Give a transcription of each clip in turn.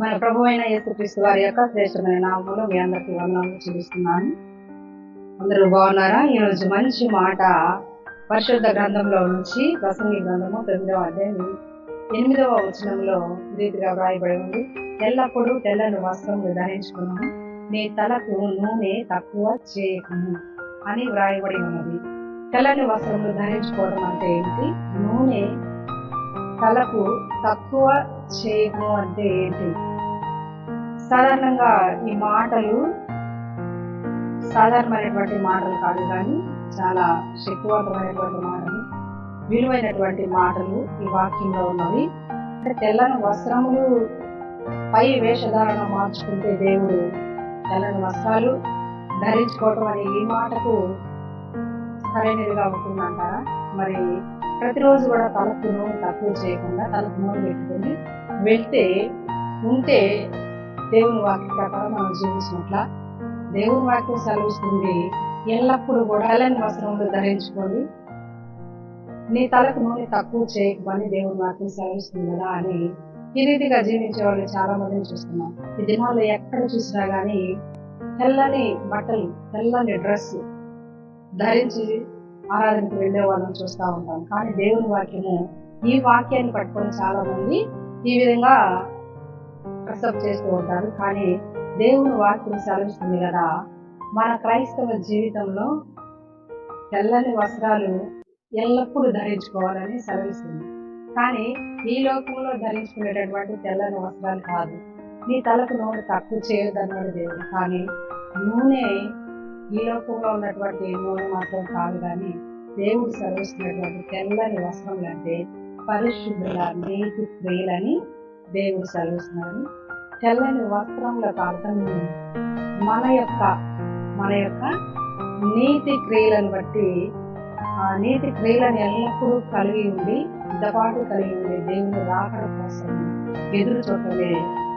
మన ప్రభు అయిన యేసుక్రీస్తు వారి యొక్క శ్రేష్టమైన నామములో మీ అందరికీ వందనాలు చూపిస్తున్నాను అందరూ బాగున్నారా? ఈరోజు మంచి మాట పరిశుద్ధ గ్రంథంలో నుంచి ప్రసంగి గ్రంథము తొమ్మిదవ అధ్యాయం ఎనిమిదవ వచనంలో రీతిగా వ్రాయబడి ఉంది. ఎల్లప్పుడూ తెల్లని వస్త్రములు ధరించుకున్నాను నీ తలకు నూనె తక్కువ చేయకును అని వ్రాయబడి ఉన్నది. తెల్లని వస్త్రములు ధరించుకోవడం అంటే ఏంటి? నూనె కళకు తక్కువ చేయము అంటే ఏంటి? సాధారణంగా ఈ మాటలు సాధారణమైనటువంటి మాటలు కాదు కానీ చాలా శక్తివంతమైనటువంటి మాటలు విలువైనటువంటి మాటలు ఈ వాక్యంలో ఉన్నవి. అంటే తెల్లని వస్త్రములు పై వేషధారణ మార్చుకుంటే దేవుడు తెల్లని వస్త్రాలు ధరించుకోవటం అనే ఈ మాటకు సరైనదిగా ఉంటుందంటారా? మరి ప్రతిరోజు కూడా తలకు నూనె తక్కువ చేయకుండా తలకు నూనె పెట్టుకుని వెళ్తే ఉంటే దేవుని వాక్య ప్రకారం మనం జీవించినట్ల దేవుని వాక్యం సెలవుస్తుంది. ఎల్లప్పుడూ కూడా తెల్లని వస్త్రములు ధరించుకొని నీ తలకు నూనె తక్కువ చేయకమని దేవుని వాక్యం సెలవిస్తుంది కదా అని ఈ రీతిగా జీవించే వాళ్ళు చాలా మందిని చూస్తున్నాం. ఈ దినాల్లో ఎక్కడ చూసినా కానీ తెల్లని బట్టలు తెల్లని డ్రెస్ ధరించి ఆరాధనకు వెళ్ళే వాళ్ళని చూస్తూ ఉంటాం. కానీ దేవుని వాక్యము ఈ వాక్యాన్ని పట్టుకొని చాలా మంది ఈ విధంగా ప్రసప్ చేస్తూ ఉంటారు. కానీ దేవుని వాక్యం సెలవిస్తుంది కదా మన క్రైస్తవ జీవితంలో తెల్లని వస్త్రాలు ఎల్లప్పుడూ ధరించుకోవాలని సెలవిస్తుంది. కానీ ఈ లోకంలో ధరించుకునేటటువంటి తెల్లని వస్త్రాలు కాదు. నీ తలకు నోరు తక్కువ చేయొద్దన్నాడు దేవుడు. కానీ నూనె ఈ లోకంలో ఉన్నటువంటి నూనె మాత్రం కాదు కానీ దేవుడు సెలవిస్తున్నటువంటి తెల్లని వస్త్రములు అంటే పరిశుద్ధుల నీతి క్రియలని దేవుడు సెలవిస్తున్నాడు తెల్లని వస్త్రములకు అర్థం మన యొక్క మన యొక్క నీతి క్రియలను బట్టి ఆ నీతి క్రియలను ఎల్లప్పుడూ కలిగి ఉండి సిద్ధపాటు కలిగి ఉండి దేవుని రాకడ కోసం ఎదురు చూడటమే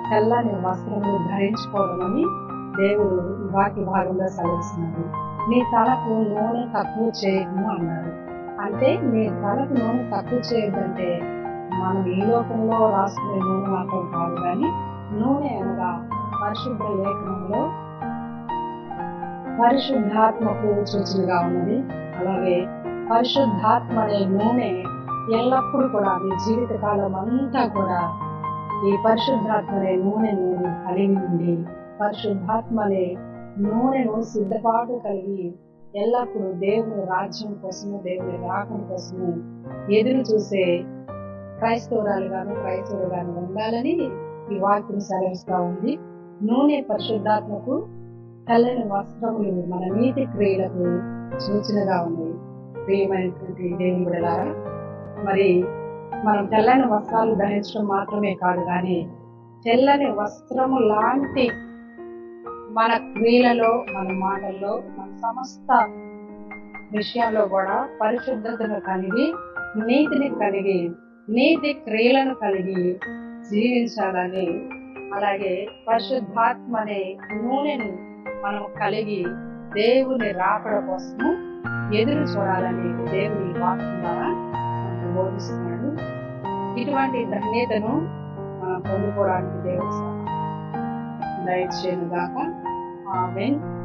తెల్లని వస్త్రములు ధరించుకోవడం అని దేవుడు వాటి భాగంలో సెలవిస్తున్నాడు. నీ తలకు నూనె తక్కువ చేయము అన్నాడు. అంటే నీ తలకు నూనె తక్కువ చేయదంటే మనం ఈ లోకంలో రాసుకునే నూనె మాత్రం కాదు కానీ నూనె అనగా పరిశుద్ధ లేఖనంలో పరిశుద్ధాత్మకు సూచనగా ఉన్నది. అలాగే పరిశుద్ధాత్మ అనే నూనె ఎల్లప్పుడూ కూడా నీ జీవిత కాలం అంతా కూడా ఈ పరిశుద్ధాత్మ అనే నూనెను కలిగి ఉండి పరిశుద్ధాత్మ అనే నూనెను సిద్ధపాటు కలిగి ఎల్లప్పుడూ దేవుని రాజ్యం కోసము దేవుని రాకం కోసము ఎదురు చూసే క్రైస్తవురాలుగాను క్రైస్తవులుగాను ఉండాలని ఈ వాక్యం సెలవిస్తా ఉంది. నూనె పరిశుద్ధాత్మకు తెల్లని వస్త్రములు మన నీతి క్రియలకు సూచనగా ఉంది. ప్రియమైనటువంటి దేవుని బిడలారా మరి మనం తెల్లని వస్త్రాలు ధరించడం మాత్రమే కాదు కానీ తెల్లని వస్త్రము లాంటి మన క్రియలలో మన మాటల్లో మన సమస్త విషయాల్లో కూడా పరిశుద్ధతను కలిగి నీతిని కలిగి నీతి క్రియలను కలిగి జీవించాలని అలాగే పరిశుద్ధాత్మ అనే నూనెను మనం కలిగి దేవుని రాకడ కోసము ఎదురు చూడాలని దేవుని వాక్యం ద్వారా బోధిస్తున్నాడు. ఇటువంటి ధన్యతను మనం పొందుకోవడానికి దేవుడు దయచేయను గాక ఆమెన్.